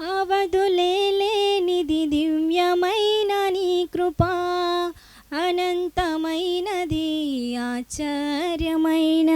అవధులేనిది దివ్యమైన నీ కృప అనంతమైనది ఆశ్చర్యమైనది.